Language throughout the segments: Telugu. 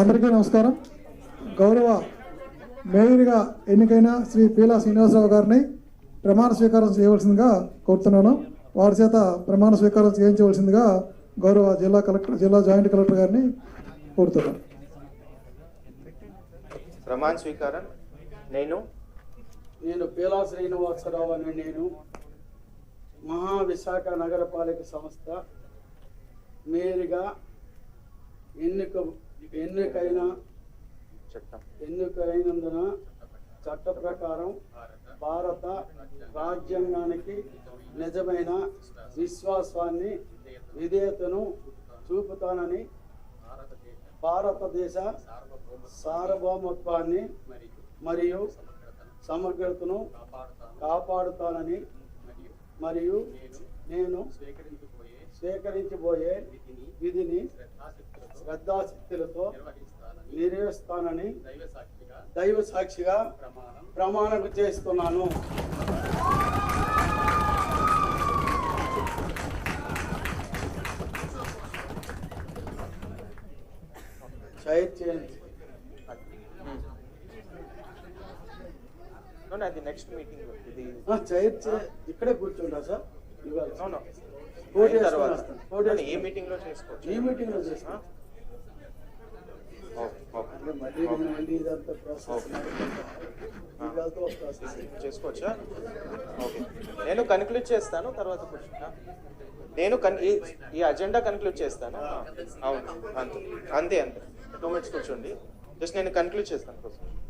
అందరికీ నమస్కారం. గౌరవ మేయర్గా ఎన్నికైన శ్రీ పీలా శ్రీనివాసరావు గారిని ప్రమాణ స్వీకారం చేయవలసిందిగా కోరుతున్నాను. వారి చేత ప్రమాణ స్వీకారం చేయించవలసిందిగా గౌరవ జిల్లా కలెక్టర్ జిల్లా జాయింట్ కలెక్టర్ గారిని కోరుతున్నాను. ప్రమాణ స్వీకారం. నేను? నేను పీలా శ్రీనివాసరావు అనే నేను మహావిశాఖ నగరపాలిక సంస్థ మేయర్గా ఎన్నిక ఎన్నికైన చట్టం ఎన్నికైనందున చట్ట ప్రకారం భారత రాజ్యాంగానికి నిజమైన విశ్వాసాన్ని విధేయతను చూపుతానని భారతదేశ సార్వభౌమత్వాన్ని మరియు సమగ్రతను కాపాడుతానని మరియు నేను స్వీకరించబోయే విధిని శ్రద్ధాశక్తులతో నిర్వహిస్తానని దైవ సాక్షిగా ప్రమాణం చేస్తున్నాను. చేయండి అది నెక్స్ట్ మీటింగ్ ఇది చైర్ ఇక్కడే కూర్చుంటా సార్ ఇవాళ తర్వాత. ఏ మీటింగ్లో చేసుకోవచ్చు? ఈ మీటింగ్లో చేసుకోవచ్చా? ఓకే. నేను కన్క్లూడ్ చేస్తాను తర్వాత కూర్చుంటా. నేను కన్ ఈ- ఈ అజెండా కన్క్లూడ్ చేస్తాను? అవును అంతే. అంతే అంతే. టూ మినిట్స్ కూర్చోండి. జస్ట్ నేను కన్క్లూడ్ చేస్తాను కోసం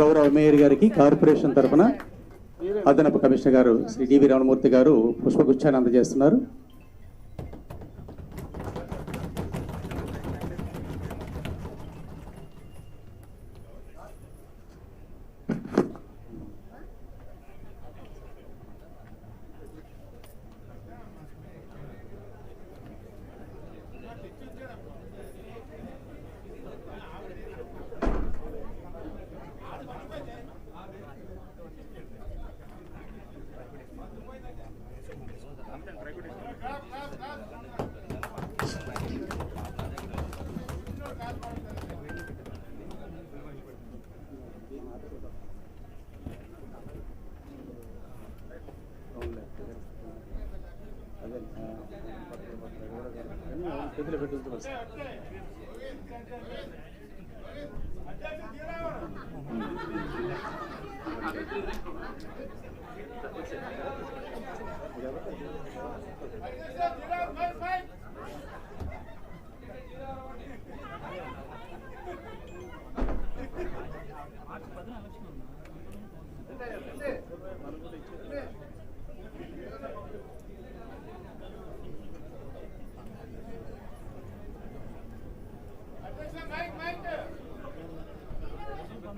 గౌరవ మేయర్ గారికి కార్పొరేషన్ తరఫున అదనపు కమిషనర్ గారు శ్రీ డివి రమణమూర్తి గారు పుష్పగుచ్చాన్ని అందజేస్తున్నారు. చేతిలో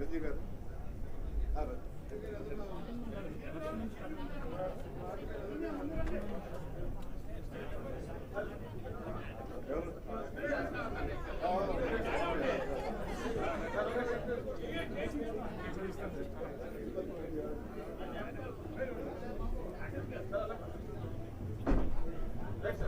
పెట్టించవలసి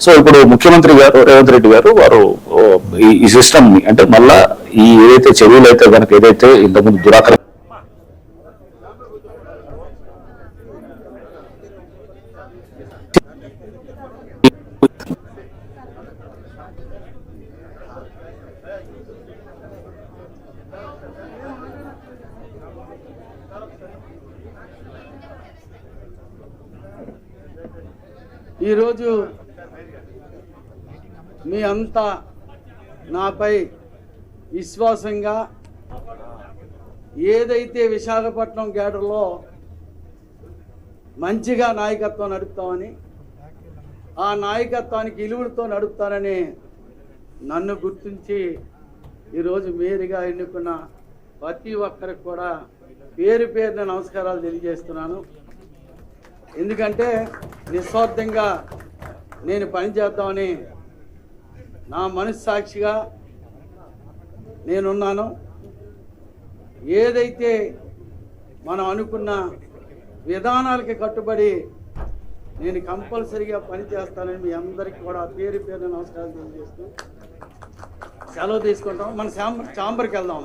సో ఇప్పుడు ముఖ్యమంత్రి గారు రేవంత్ రెడ్డి గారు వారు ఈ- సిస్టమ్ అంటే మళ్ళా ఈ ఏదైతే చెరువులు అయితే కనుక ఏదైతే ఇంతకుముందు దురాకర ఈరోజు మీ అంతా నాపై విశ్వాసంగా ఏదైతే విశాఖపట్నం గేడర్లో మంచిగా నాయకత్వం నడుపుతామని ఆ నాయకత్వానికి ఇలువులతో నడుపుతానని నన్ను గుర్తించి ఈరోజు మేరుగా ఎన్నుకున్న ప్రతి ఒక్కరికి కూడా పేరు పేరున నమస్కారాలు తెలియజేస్తున్నాను. ఎందుకంటే నిస్వార్థంగా నేను పనిచేద్దామని నా మనస్సాక్షిగా నేనున్నాను. ఏదైతే మనం అనుకున్న విధానాలకి కట్టుబడి నేను కంపల్సరిగా పనిచేస్తానని మీ అందరికీ కూడా పేరు పేరు నమస్కారాలు తెలియజేస్తూ సెలవు తీసుకుంటాం. మన చాంబర్ చాంబర్కి వెళ్దాం.